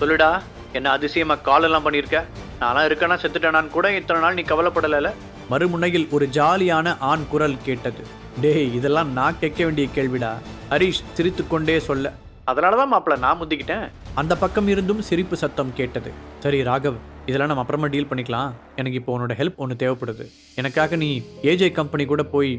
சொல்லுடா என்ன அதிசயமா கால் எல்லாம் பண்ணியிருக்க? நானா இருக்கேனா செத்துட்டேனான்னு கூட இத்தனை நாள் நீ கவலைப்படலைல? மறுமுனையில் ஒரு ஜாலியான ஆண் குரல் கேட்டது. டேய் இதெல்லாம் நான் கேட்க வேண்டிய கேள்விடா. ஹரிஷ் சிரித்துக்கொண்டே சொல்ல அதனாலதான் மாப்பிள்ள நான் முந்திக்கிட்டேன். அந்த பக்கம் இருந்தும் சிரிப்பு சத்தம் கேட்டது. சரி ராகவ் இதெல்லாம் நம்ம அப்புறமா டீல் பண்ணிக்கலாம். எனக்கு இப்போ உன்னோட ஹெல்ப் ஒன்று தேவைப்படுது. எனக்காக நீ ஏஜே கம்பெனி கூட போய்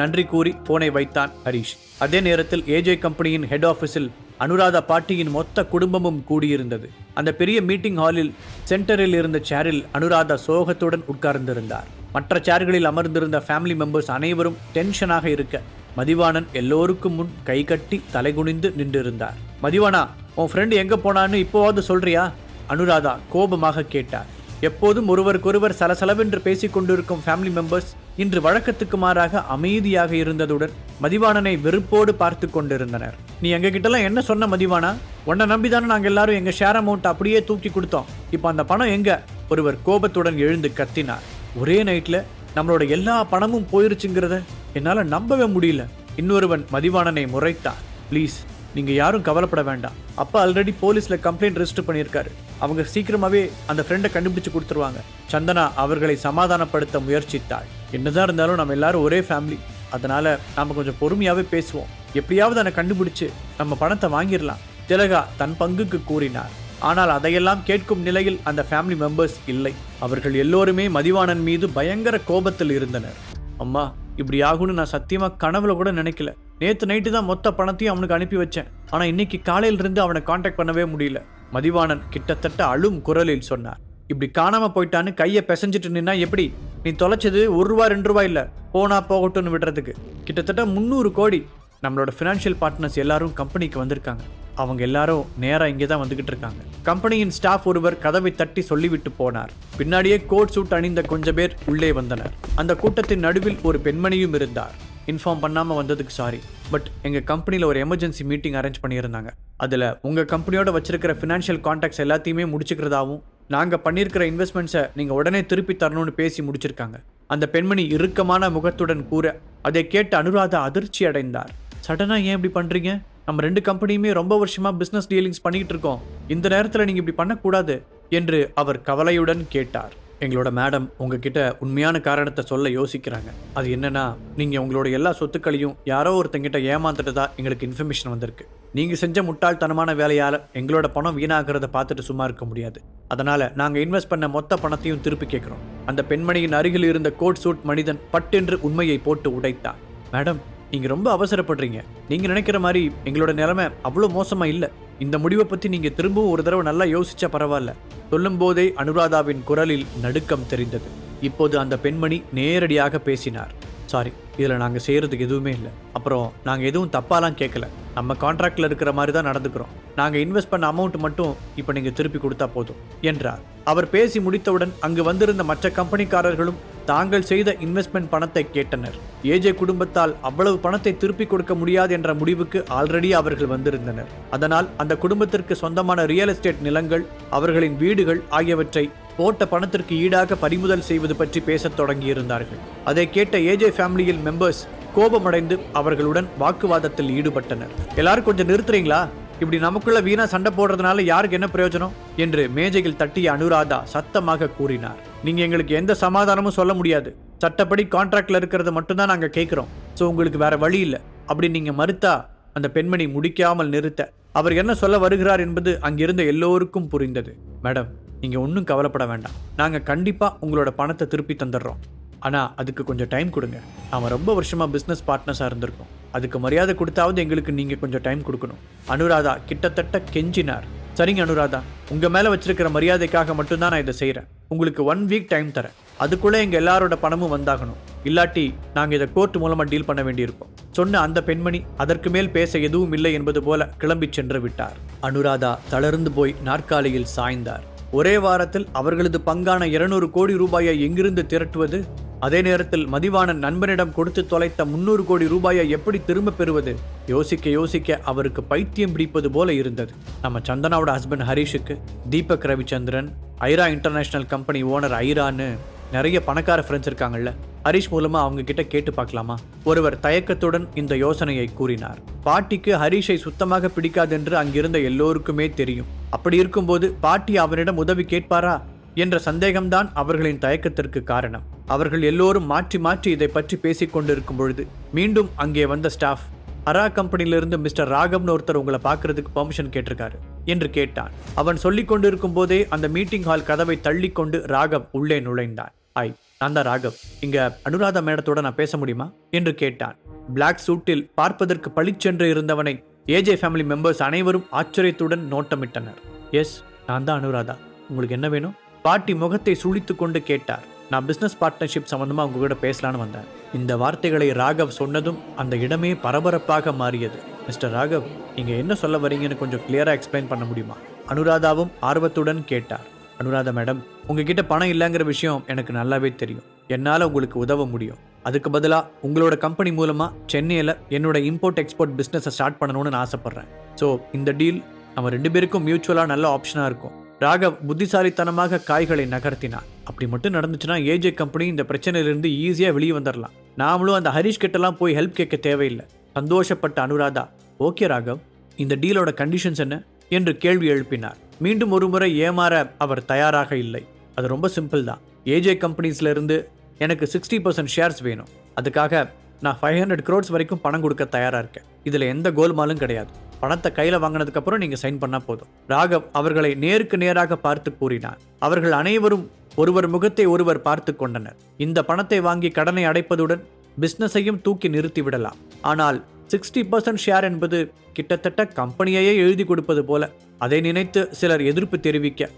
நன்றி கூறி போனை வைத்தான் ஹரிஷ். அதே நேரத்தில் ஏஜே கம்பெனியின் ஹெட் ஆஃபீஸில் அனுராதா பாட்டியின் மொத்த குடும்பமும் கூடியிருந்தது. அந்த பெரிய மீட்டிங் ஹாலில் சென்டரில் இருந்த சேரில் அனுராதா சோகத்துடன் உட்கார்ந்திருந்தார். மற்ற சேர்களில் அமர்ந்திருந்த ஃபேமிலி மெம்பர்ஸ் அனைவரும் டென்ஷனாக இருக்க மதிவாணன் எல்லோருக்கும் முன் கை கட்டி தலைகுனிந்து நின்றிருந்தார். மதிவானா உன் ஃப்ரெண்டு எங்கே போனான்னு இப்போவாவது சொல்றியா? அனுராதா கோபமாக கேட்டார். எப்போதும் ஒருவருக்கொருவர் சலசலவென்று பேசிக் கொண்டிருக்கும் ஃபேமிலி மெம்பர்ஸ் இன்று வழக்கத்துக்கு மாறாக அமைதியாக இருந்ததுடன் மதிவாணனை வெறுப்போடு பார்த்து கொண்டிருந்தனர். நீ எங்க கிட்டலாம் என்ன சொன்ன மதிவானா உன்னை நம்பிதானே நாங்க எல்லாரும் எங்க ஷேர் அமௌண்ட் அப்படியே தூக்கி கொடுத்தோம். இப்போ அந்த பணம் எங்க? ஒருவர் கோபத்துடன் எழுந்து கத்தினார். ஒரே நைட்ல நம்மளோட எல்லா பணமும் போயிருச்சுங்கிறத என்னால நம்பவே முடியல. இன்னொருவன் மதிவாணனை முறைத்தான் ப்ளீஸ் நீங்கள் யாரும் கவலைப்பட வேண்டாம். அப்பா ஆல்ரெடி போலீஸில் கம்ப்ளைண்ட் ரெஜிஸ்டர் பண்ணியிருக்காரு. அவங்க சீக்கிரமாகவே அந்த ஃப்ரெண்டை கண்டுபிடிச்சு கொடுத்துருவாங்க. சந்தனா அவர்களை சமாதானப்படுத்த முயற்சித்தாள். என்னதான் இருந்தாலும் நம்ம எல்லாரும் ஒரே ஃபேமிலி அதனால நாம கொஞ்சம் பொறுமையாகவே பேசுவோம். எப்படியாவது அதை கண்டுபிடிச்சு நம்ம பணத்தை வாங்கிடலாம். திலகா தன் பங்குக்கு கூறினார். ஆனால் அதையெல்லாம் கேட்கும் நிலையில் அந்த ஃபேமிலி மெம்பர்ஸ் இல்லை. அவர்கள் எல்லோருமே மதிவாணன் மீது பயங்கர கோபத்தில் இருந்தனர். அம்மா இப்படி ஆகும்னு நான் சத்தியமாக கனவுல கூட நினைக்கல. நேற்று நைட்டு தான் மொத்த பணத்தையும் அவனுக்கு அனுப்பி வச்சேன். ஆனால் இன்னைக்கு காலையிலிருந்து அவனை காண்டாக்ட் பண்ணவே முடியல. மதிவாணன் கிட்டத்தட்ட அழும் குரலில் சொன்னார். இப்படி காணாம போயிட்டான்னு கையை பிசைஞ்சிட்டு நின்னா எப்படி? நீ தொலைச்சது ஒரு ரூபா ரெண்டு ரூபா இல்லை. போனா போகட்டும்னு விடுறதுக்கு. கிட்டத்தட்ட முந்நூறு கோடி நம்மளோட ஃபினான்ஷியல் பார்ட்னர்ஸ் எல்லாரும் கம்பெனிக்கு வந்திருக்காங்க. அவங்க எல்லாரும் நேராக இங்கே தான் வந்துகிட்டு இருக்காங்க. கம்பெனியின் ஸ்டாஃப் ஒருவர் கதவை தட்டி சொல்லிவிட்டு போனார். பின்னாடியே கோட் சூட் அணிந்த கொஞ்ச பேர் உள்ளே வந்தனர். அந்த கூட்டத்தின் நடுவில் ஒரு பெண்மணியும் இருந்தார். இன்ஃபார்ம் பண்ணாமல் வந்ததுக்கு சாரி பட் எங்கள் கம்பெனியில் ஒரு எமர்ஜென்சி மீட்டிங் அரேஞ்ச் பண்ணியிருந்தாங்க. அதில் உங்கள் கம்பெனியோட வச்சிருக்கிற ஃபினான்ஷியல் கான்டாக்ட்ஸ் எல்லாத்தையுமே முடிச்சுக்கிறதாவும் நாங்கள் பண்ணியிருக்கிற இன்வெஸ்ட்மெண்ட்ஸை நீங்கள் உடனே திருப்பி தரணும்னு பேசி முடிச்சிருக்காங்க. அந்த பெண்மணி இறுக்கமான முகத்துடன் கூற அதை கேட்டு அனுராதா அதிர்ச்சி அடைந்தார். சடனாக ஏன் இப்படி பண்ணுறீங்க நம்ம ரெண்டு கம்பெனியுமே ரொம்ப வருஷமாக பிஸ்னஸ் டீலிங்ஸ் பண்ணிக்கிட்டு இருக்கோம். இந்த நேரத்தில் நீங்கள் இப்படி பண்ணக்கூடாது என்று அவர் கவலையுடன் கேட்டார். எங்களோட மேடம் உங்ககிட்ட உண்மையான காரணத்தை சொல்ல யோசிக்கிறாங்க. அது என்னன்னா நீங்க உங்களோட எல்லா சொத்துக்களையும் யாரோ ஒருத்தங்கிட்ட ஏமாந்துட்டதா எங்களுக்கு இன்ஃபர்மேஷன் வந்திருக்கு. நீங்க செஞ்ச முட்டாள்தனமான வேலையால எங்களோட பணம் வீணாகிறத பார்த்துட்டு சும்மா இருக்க முடியாது. அதனால நாங்க இன்வெஸ்ட் பண்ண மொத்த பணத்தையும் திருப்பி கேட்கிறோம் அந்த பெண்மணியின் அருகில் இருந்த கோட் சூட் மனிதன் பட்டென்று உண்மையை போட்டு உடைத்தான் மேடம் நீங்க ரொம்ப அவசரப்படுறீங்க. நீங்க நினைக்கிற மாதிரி எங்களோட நிலைமை அவ்வளோ மோசமா இல்லை. இந்த முடிவை பத்தி நீங்க திரும்பவும் ஒரு தடவை நல்லா யோசிச்சா பரவாயில்ல. சொல்லும்போதே அனுராதாவின் குரலில் நடுக்கம் தெரிந்தது. இப்போது அந்த பெண்மணி நேரடியாக பேசினார். சாரி இதில் நாங்கள் செய்கிறதுக்கு எதுவுமே இல்லை. அப்புறம் நாங்கள் எதுவும் தப்பாலாம் கேட்கல நம்ம கான்ட்ராக்டில் இருக்கிற மாதிரி தான் நடந்துக்கிறோம். நாங்கள் இன்வெஸ்ட் பண்ண அமௌண்ட் மட்டும் இப்போ நீங்கள் திருப்பி கொடுத்தா போதும் என்றார். அவர் பேசி முடித்தவுடன் அங்கு வந்திருந்த மற்ற கம்பெனிக்காரர்களும் தாங்கள் செய்த இன்வெஸ்ட்மெண்ட் பணத்தை கேட்டனர். ஏஜே குடும்பத்தால் அவ்வளவு பணத்தை திருப்பி கொடுக்க முடியாது என்ற முடிவுக்கு ஆல்ரெடி அவர்கள் வந்திருந்தனர். அதனால் அந்த குடும்பத்திற்கு சொந்தமான ரியல் எஸ்டேட் நிலங்கள் அவர்களின் வீடுகள் ஆகியவற்றை போட்ட பணத்திற்கு ஈடாக பறிமுதல் செய்வது பற்றி பேசத் தொடங்கியிருந்தார்கள். அதை கேட்ட ஏஜே ஃபேமிலியில் மெம்பர்ஸ் கோபமடைந்து அவர்களுடன் வாக்குவாதத்தில் ஈடுபட்டனர். எல்லாரும் கொஞ்சம் நிறுத்துறீங்களா? இப்படி நமக்குள்ள வீணா சண்டை போடுறதுனால யாருக்கு என்ன பிரயோஜனம்? என்று மேஜையில் தட்டிய அனுராதா சத்தமாக கூறினார். நீங்க எங்களுக்கு எந்த சமாதானமும் சொல்ல முடியாது. சட்டப்படி கான்ட்ராக்ட்ல இருக்கிறத மட்டும்தான் நாங்க கேட்கிறோம் ஸோ உங்களுக்கு வேற வழி இல்லை. அப்படி நீங்க மறுத்தா அந்த பெண்மணி முடிக்காமல் நிறுத்த. அவர் என்ன சொல்ல வருகிறார் என்பது அங்கிருந்த எல்லோருக்கும் புரிந்தது. மேடம் நீங்கள் ஒன்றும் கவலைப்பட வேண்டாம். நாங்கள் கண்டிப்பாக உங்களோட பணத்தை திருப்பி தந்துடுறோம். ஆனால் அதுக்கு கொஞ்சம் டைம் கொடுங்க. நாம் ரொம்ப வருஷமாக பிஸ்னஸ் பார்ட்னர்ஸாக இருந்திருக்கோம். அதுக்கு மரியாதை கொடுத்தாவது எங்களுக்கு நீங்கள் கொஞ்சம் டைம் கொடுக்கணும். அனுராதா கிட்டத்தட்ட கெஞ்சினார். சரிங்க அனுராதா. உங்கள் மேலே வச்சிருக்கிற மரியாதைக்காக மட்டும்தான் நான் இதை செய்கிறேன் உங்களுக்கு ஒன் வீக் டைம் தரேன். அதுக்குள்ளே எங்கள் எல்லாரோட பணமும் வந்தாகணும். இல்லாட்டி நாங்கள் இதை கோர்ட் மூலமாக டீல் பண்ண வேண்டியிருக்கோம் சொன்ன அந்த பெண்மணி அதற்கு மேல் பேச எதுவும் இல்லை என்பது போல கிளம்பி சென்று விட்டார். அனுராதா தளர்ந்து போய் நாற்காலியில் சாய்ந்தார். ஒரே வாரத்தில் அவர்களது பங்கான இருநூறு கோடி ரூபாயை எங்கிருந்து திரட்டுவது? அதே நேரத்தில் மதிவாணன் நண்பனிடம் கொடுத்து தொலைத்த முன்னூறு கோடி ரூபாயை எப்படி திரும்ப பெறுவது? யோசிக்க யோசிக்க அவருக்கு பைத்தியம் பிடிப்பது போல இருந்தது. நம்ம சந்தனாவோட husband ஹரிஷுக்கு Deepak Ravichandran Aira international company owner ஐரான்னு நிறைய பணக்கார ஃப்ரெண்ட்ஸ் இருக்காங்கல்ல. ஹரிஷ் மூலமா அவங்க கிட்ட கேட்டு பார்க்கலாமா? ஒருவர் தயக்கத்துடன் இந்த யோசனையை கூறினார். பாட்டிக்கு ஹரிஷை சுத்தமாக பிடிக்காதென்று அங்கிருந்த எல்லோருக்குமே தெரியும். அப்படி இருக்கும்போது பாட்டி அவரிடம் உதவி கேட்பாரா? என்ற சந்தேகம்தான் அவர்களின் தயக்கத்திற்கு காரணம். அவர்கள் எல்லோரும் மாற்றி மாற்றி இதை பற்றி பேசிக் கொண்டிருக்கும் பொழுது மீண்டும் அங்கே வந்த ஸ்டாஃப் அரா கம்பெனியிலிருந்து மிஸ்டர் ராகவ்னு ஒருத்தர் உங்களை பார்க்கறதுக்கு பெர்மிஷன் கேட்டிருக்காரு என்று கேட்டான். அவன் சொல்லிக் கொண்டிருக்கும் போதே அந்த மீட்டிங் ஹால் கதவை தள்ளிக்கொண்டு ராகவ் உள்ளே நுழைந்தான் ஐ நான் தான் ராகவ். இங்க அனுராதா மேடத்தோட நான் பேச முடியுமா? என்று கேட்டான். பிளாக் சூட்டில் பார்ப்பதற்கு பளிச்சென்று இருந்தவனை ஏஜே ஃபேமிலி மெம்பர்ஸ் அனைவரும் ஆச்சரியத்துடன் நோட்டமிட்டனர். எஸ் நான் தான் அனுராதா. உங்களுக்கு என்ன வேணும்? பாட்டி முகத்தை சுழித்து கொண்டு கேட்டார். நான் பிசினஸ் பார்ட்னர்ஷிப் சம்பந்தமா உங்க கூட பேசலான்னு வந்தேன். இந்த வார்த்தைகளை ராகவ் சொன்னதும் அந்த இடமே பரபரப்பாக மாறியது. மிஸ்டர் ராகவ் நீங்க என்ன சொல்ல வரீங்கன்னு கொஞ்சம் கிளியரா எக்ஸ்பிளைன் பண்ண முடியுமா? அனுராதாவும் ஆர்வத்துடன் கேட்டார். அனுராதா மேடம் உங்ககிட்ட பணம் இல்லைங்கிற விஷயம் எனக்கு நல்லாவே தெரியும். என்னால் உங்களுக்கு உதவ முடியும். அதுக்கு பதிலாக உங்களோட கம்பெனி மூலமாக சென்னையில் என்னோட இம்போர்ட் எக்ஸ்போர்ட் பிஸ்னஸை ஸ்டார்ட் பண்ணணும்னு நான் ஆசைப்பட்றேன். ஸோ இந்த டீல் நம்ம ரெண்டு பேருக்கும் மியூச்சுவலாக நல்ல ஆப்ஷனாக இருக்கும். ராகவ் புத்திசாலித்தனமாக காய்களை நகர்த்தினார். அப்படி மட்டும் நடந்துச்சுன்னா ஏஜே கம்பெனி இந்த பிரச்சனையிலிருந்து ஈஸியாக வெளியே வந்துடலாம் நாமளும் அந்த ஹரிஷ் கிட்டலாம் போய் ஹெல்ப் கேட்க தேவையில்லை. சந்தோஷப்பட்ட அனுராதா ஓகே ராகவ் இந்த டீலோட கண்டிஷன்ஸ் என்ன? என்று கேள்வி எழுப்பினார். மீண்டும் ஒருமுறை ஏமாற அவர் தயாராக இல்லை. அது ரொம்ப சிம்பிள் தான். ஏஜே கம்பெனிஸ்ல இருந்து எனக்கு சிக்ஸ்டி பர்சன்ட் ஷேர்ஸ் வேணும். அதுக்காக நான் ஃபைவ் ஹண்ட்ரட் க்ரோட்ஸ் வரைக்கும் பணம் கொடுக்க தயாராக இருக்கேன். இதில் எந்த கோல்மாலும் கிடையாது. பணத்தை கையில் வாங்கினதுக்கப்புறம் நீங்கள் சைன் பண்ணால் போதும். ராகவ் அவர்களை நேருக்கு நேராக பார்த்து கூறினார். அவர்கள் அனைவரும் ஒருவர் முகத்தை ஒருவர் பார்த்து கொண்டனர். இந்த பணத்தை வாங்கி கடனை அடைப்பதுடன் பிஸ்னஸையும் தூக்கி நிறுத்தி விடலாம். ஆனால் சிக்ஸ்டி பர்சன்ட் ஷேர் என்பது கிட்டத்தட்ட கம்பெனியையே எழுதி கொடுப்பது போல அதை நினைத்து சிலர் எதிர்ப்பு தெரிவிக்க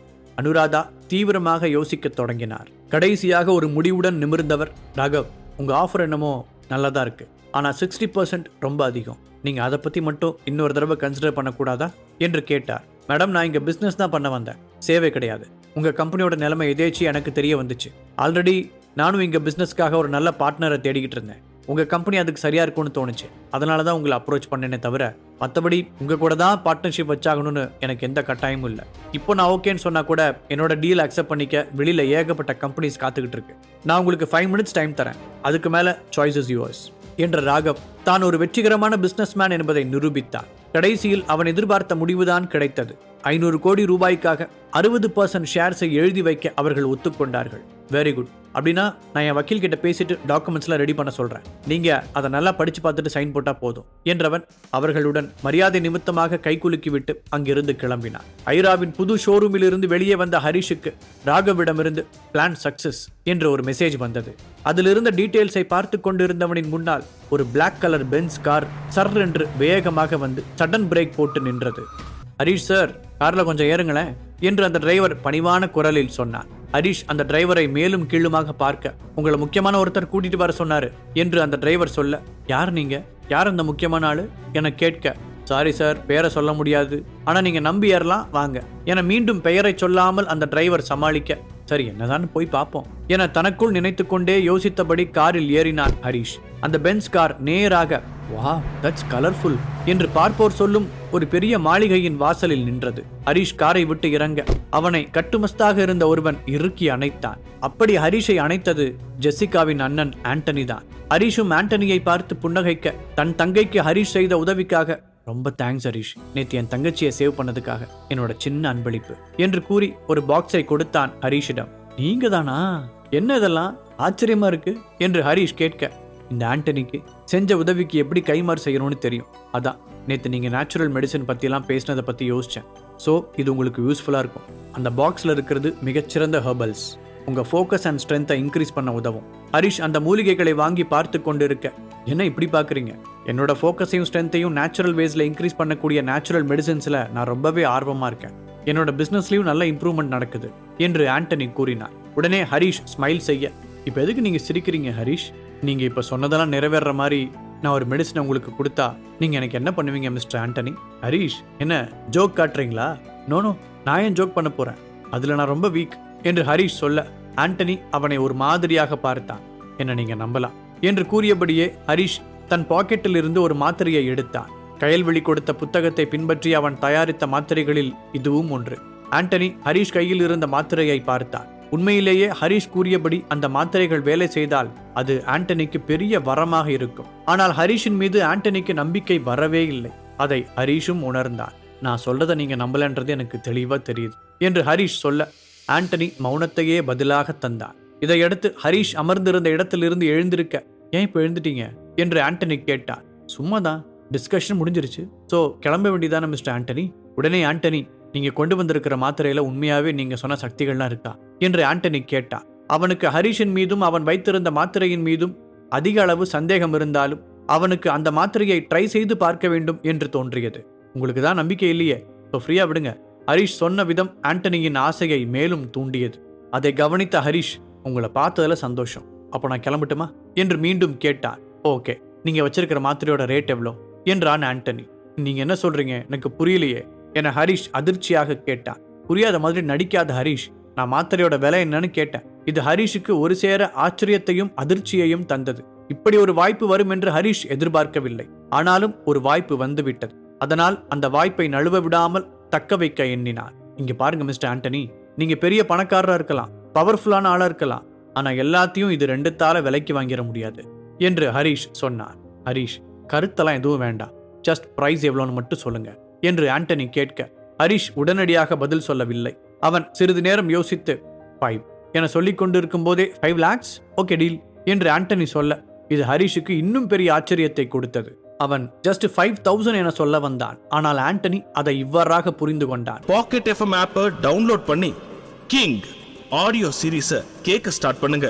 அனுராதா தீவிரமாக யோசிக்கத் தொடங்கினார். கடைசியாக ஒரு முடிவுடன் நிமிர்ந்தவர் ராகவ் உங்க ஆஃபர் என்னமோ நல்லதா இருக்கு. ஆனால் சிக்ஸ்டி பர்சன்ட் ரொம்ப அதிகம். நீங்க அதை பத்தி மட்டும் இன்னொரு தடவை கன்சிடர் பண்ணக்கூடாதா? என்று கேட்டார். மேடம் நான் இங்க பிசினஸ் தான் பண்ண வந்தேன். சேவை கிடையாது. உங்க கம்பெனியோட நிலைமை எதேச்சு எனக்கு தெரிய வந்துச்சு. ஆல்ரெடி நானும் இங்க பிசினஸ்க்காக ஒரு நல்ல பார்ட்னரை தேடிக்கிட்டு இருந்தேன். உங்கள் கம்பெனி அதுக்கு சரியாக இருக்கும்னு தோணுச்சு. அதனால தான் உங்களை அப்ரோச் பண்ணேனே தவிர மற்றபடி உங்கள் கூட தான் பார்ட்னர்ஷிப் வச்சாகணும்னு எனக்கு எந்த கட்டாயமும் இல்லை. இப்போ நான் ஓகேன்னு சொன்னால் கூட என்னோட டீல் அக்செப்ட் பண்ணிக்க வெளியில் ஏகப்பட்ட கம்பெனிஸ் காத்துக்கிட்டு இருக்கு. நான் உங்களுக்கு ஃபைவ் மினிட்ஸ் டைம் தரேன். அதுக்கு மேலே சாய்ஸஸ் இஸ் யுவர்ஸ் என்ற ராகவ் தான் ஒரு வெற்றிகரமான பிசினஸ்மேன் என்பதை நிரூபித்தார். கடைசியில் அவன் எதிர்பார்த்த முடிவுதான் கிடைத்தது. ஐநூறு கோடி ரூபாய்க்காக அறுபது பர்சன்ட் ஷேர்ஸை எழுதி வைக்க அவர்கள் ஒத்துக்கொண்டார்கள். வெரி குட் அப்படின்னா நான் என் வக்கீல் கிட்ட பேசிட்டு டாக்குமெண்ட்ஸ்லாம் ரெடி பண்ண சொல்றேன். நீங்க அதை நல்லா படிச்சு பார்த்துட்டு சைன் போட்டா போதும். என்றவன் அவர்களுடன் மரியாதை நிமித்தமாக கைகுலுக்கி விட்டு அங்கிருந்து கிளம்பினான். ஐராவின் புது ஷோரூமில் இருந்து வெளியே வந்த ஹரிஷுக்கு ராகவிடமிருந்து பிளான் சக்சஸ் என்ற ஒரு மெசேஜ் வந்தது. அதிலிருந்த டீட்டெயில்ஸை பார்த்து கொண்டிருந்தவனின் முன்னால் ஒரு பிளாக் கலர் பென்ஸ் கார் சர் என்று வேகமாக வந்து சடன் பிரேக் போட்டு நின்றது. ஹரீஷ் சார் காரில் கொஞ்சம் ஏறுங்களேன் என்று அந்த டிரைவர் பணிவான குரலில் சொன்னார். ஹரிஷ் அந்த டிரைவரை மேலும் கீழுமாக பார்க்க உங்களை முக்கியமான ஒருத்தர் கூட்டிட்டு வர சொன்னாரு என்று அந்த டிரைவர் சொல்ல யார் நீங்க? யார் அந்த முக்கியமான ஆளு? என கேட்க சாரி சார் பெயரை சொல்ல முடியாது. ஆனா நீங்க நம்பி ஏறலாம் வாங்க. என மீண்டும் பெயரை சொல்லாமல் அந்த டிரைவர் சமாளிக்க சரி என்னதான் போய் பார்ப்போம். என தனக்குள் நினைத்துக்கொண்டே யோசித்தபடி காரில் ஏறினான் ஹரிஷ். அந்த பென்ஸ் கார் நேராக வா தட்ஸ் கலர்ஃபுல் என்று பார்ப்போர் சொல்லும் ஒரு பெரிய மாளிகையின் வாசலில் நின்றது. ஹரிஷ் காரை விட்டு இறங்க அவனை கட்டுமஸ்தாக இருந்த ஒருவன் இறுக்கி அணைத்தான். அப்படி ஹரிஷை அணைத்தது ஜெசிகாவின் அண்ணன் ஆண்டனி தான் ஹரிஷும் ஆண்டனியை பார்த்து புன்னகைக்க தன் தங்கைக்கு ஹரிஷ் செய்த உதவிக்காக ரொம்ப தேங்க்ஸ் ஹரிஷ். நேற்று என் தங்கச்சியை சேவ் பண்ணதுக்காக என்னோட சின்ன அன்பளிப்பு என்று கூறி ஒரு பாக்ஸை கொடுத்தான் ஹரிஷிடம். நீங்க தானா? என்ன இதெல்லாம்? ஆச்சரியமா இருக்கு? என்று ஹரிஷ் கேட்க இந்த ஆண்டனிக்கு செஞ்ச உதவிக்கு எப்படி கைமாறு செய்யணும்னு தெரியும். அதான் நேற்று நீங்க நேச்சுரல் மெடிசன் பத்திலாம் பேசினதை பத்தி யோசிச்சேன். ஸோ இது உங்களுக்கு யூஸ்ஃபுல்லாக இருக்கும். அந்த பாக்ஸில் இருக்கிறது மிகச்சிறந்த ஹெர்பல்ஸ் உங்கள் ஃபோக்கஸ் அண்ட் ஸ்ட்ரென்த்தை இன்க்ரீஸ் பண்ண உதவும். ஹரிஷ் அந்த மூலிகைகளை வாங்கி பார்த்து கொண்டு இருக்க என்ன இப்படி பார்க்குறீங்க? என்னோட ஃபோக்கஸையும் ஸ்ட்ரென்த்தையும் நேச்சுரல் வேஸில் இன்க்ரீஸ் பண்ணக்கூடிய நேச்சுரல் மெடிசின்ஸில் நான் ரொம்பவே ஆர்வமாக இருக்கேன். என்னோட பிஸ்னஸ்லையும் நல்ல இம்ப்ரூவ்மெண்ட் நடக்குது என்று ஆண்டனி கூறினார். உடனே ஹரிஷ் ஸ்மைல் செய்ய இப்போ எதுக்கு நீங்கள் சிரிக்கிறீங்க ஹரிஷ்? நீங்கள் இப்போ சொன்னதெல்லாம் நிறைவேற மாதிரி நான் ஒரு மெடிசன் உங்களுக்கு கொடுத்தா நீங்கள் எனக்கு என்ன பண்ணுவீங்க மிஸ்டர் ஆண்டனி? ஹரிஷ் என்ன ஜோக் காட்டுறீங்களா? நோனோ நான் ஏன் ஜோக் பண்ண போகிறேன் அதில் நான் ரொம்ப வீக் என்று ஹரிஷ் சொல்ல ஆண்டனி அவனை ஒரு மாதிரியாக பார்த்தான். என்ன நீங்கள் நம்பலாம் என்று கூறியபடியே ஹரிஷ் தன் பாக்கெட்டில் இருந்து ஒரு மாத்திரையை எடுத்தான். கயல்வெளி கொடுத்த புத்தகத்தை பின்பற்றி அவன் தயாரித்த மாத்திரைகளில் இதுவும் ஒன்று. ஆண்டனி ஹரிஷ் கையில் இருந்த மாத்திரையை பார்த்தான். உண்மையிலேயே ஹரிஷ் கூறியபடி அந்த மாத்திரைகள் வேலை செய்தால் அது ஆண்டனிக்கு பெரிய வரமாக இருக்கும். ஆனால் ஹரிஷின் மீது ஆண்டனிக்கு நம்பிக்கை வரவே இல்லை. அதை ஹரிஷும் உணர்ந்தான். நான் சொல்றதை நீங்க நம்பலன்றது எனக்கு தெளிவா தெரியுது என்று ஹரிஷ் சொல்ல ஆண்டனி மௌனத்தையே பதிலாக தந்தான். இதையடுத்து ஹரிஷ் அமர்ந்திருந்த இடத்திலிருந்து எழுந்திருக்க ஏன் இப்போ எழுந்துட்டீங்க? என்று ஆண்டனி கேட்டார் சும்மா தான் டிஸ்கஷன் முடிஞ்சிருச்சு. ஸோ கிளம்ப வேண்டியதானே மிஸ்டர் ஆண்டனி? உடனே ஆண்டனி நீங்கள் கொண்டு வந்திருக்கிற மாத்திரையில் உண்மையாகவே நீங்கள் சொன்ன சக்திகள்லாம் இருக்கா? என்று ஆண்டனி கேட்டார் அவனுக்கு ஹரிஷின் மீதும் அவன் வைத்திருந்த மாத்திரையின் மீதும் அதிக அளவு சந்தேகம் இருந்தாலும் அவனுக்கு அந்த மாத்திரையை ட்ரை செய்து பார்க்க வேண்டும் என்று தோன்றியது. உங்களுக்கு தான் நம்பிக்கை இல்லையே? ஸோ ஃப்ரீயா விடுங்க. ஹரிஷ் சொன்ன விதம் ஆண்டனியின் ஆசையை மேலும் தூண்டியது. அதை கவனித்த ஹரிஷ் உங்களை பார்த்ததில் சந்தோஷம். அப்போ நான் கிளம்பட்டுமா? என்று மீண்டும் கேட்டார் ஓகே நீங்க வச்சிருக்கிற மாத்திரையோட ரேட் எவ்வளோ? என்றான் ஆண்டனி. நீங்க என்ன சொல்றீங்க? எனக்கு புரியலையே. என ஹரிஷ் அதிர்ச்சியாக கேட்டான். புரியாத மாதிரி நடிக்காத ஹரிஷ் நான் மாத்திரையோட விலை என்னன்னு கேட்டேன். இது ஹரிஷுக்கு ஒரு சேர ஆச்சரியத்தையும் அதிர்ச்சியையும் தந்தது. இப்படி ஒரு வாய்ப்பு வரும் என்று ஹரிஷ் எதிர்பார்க்கவில்லை. ஆனாலும் ஒரு வாய்ப்பு வந்துவிட்டது. அதனால் அந்த வாய்ப்பை நழுவ விடாமல் தக்க வைக்க எண்ணினார். இங்க பாருங்க மிஸ்டர் ஆண்டனி நீங்க பெரிய பணக்காரரா இருக்கலாம் பவர்ஃபுல்லான ஆளா இருக்கலாம் ஆனா எல்லாத்தையும் இது ரெண்டுத்தால விலைக்கு வாங்கிட முடியாது என்று ஹரிஷ் சொன்னார். ஹரிஷ் கருத்தெல்லாம் எதுவும் வேண்டாம். ஜஸ்ட் ப்ரைஸ் எவ்வளோன்னு மட்டும் சொல்லுங்க என்று ஆண்டனி கேட்க ஹரிஷ் உடனடியாக பதில் சொல்லவில்லை. அவன் சிறிது நேரம் யோசித்து ஃபைவ் என சொல்லிக் கொண்டிருக்கும் போதே ஃபைவ் லேக்ஸ் ஓகே டீல் என்று ஆண்டனி சொல்ல இது ஹரிஷுக்கு இன்னும் பெரிய ஆச்சரியத்தை கொடுத்தது. அவன் ஜஸ்ட் ஃபைவ் தௌசண்ட் என சொல்ல வந்தான். ஆனால் ஆண்டனி அதை இவ்வாறாக புரிந்து கொண்டான். பாக்கெட் எஃப்எம் ஆப்பை டவுன்லோட் பண்ணி கிங் ஆடியோ சீரீஸை கேட்க ஸ்டார்ட் பண்ணுங்க.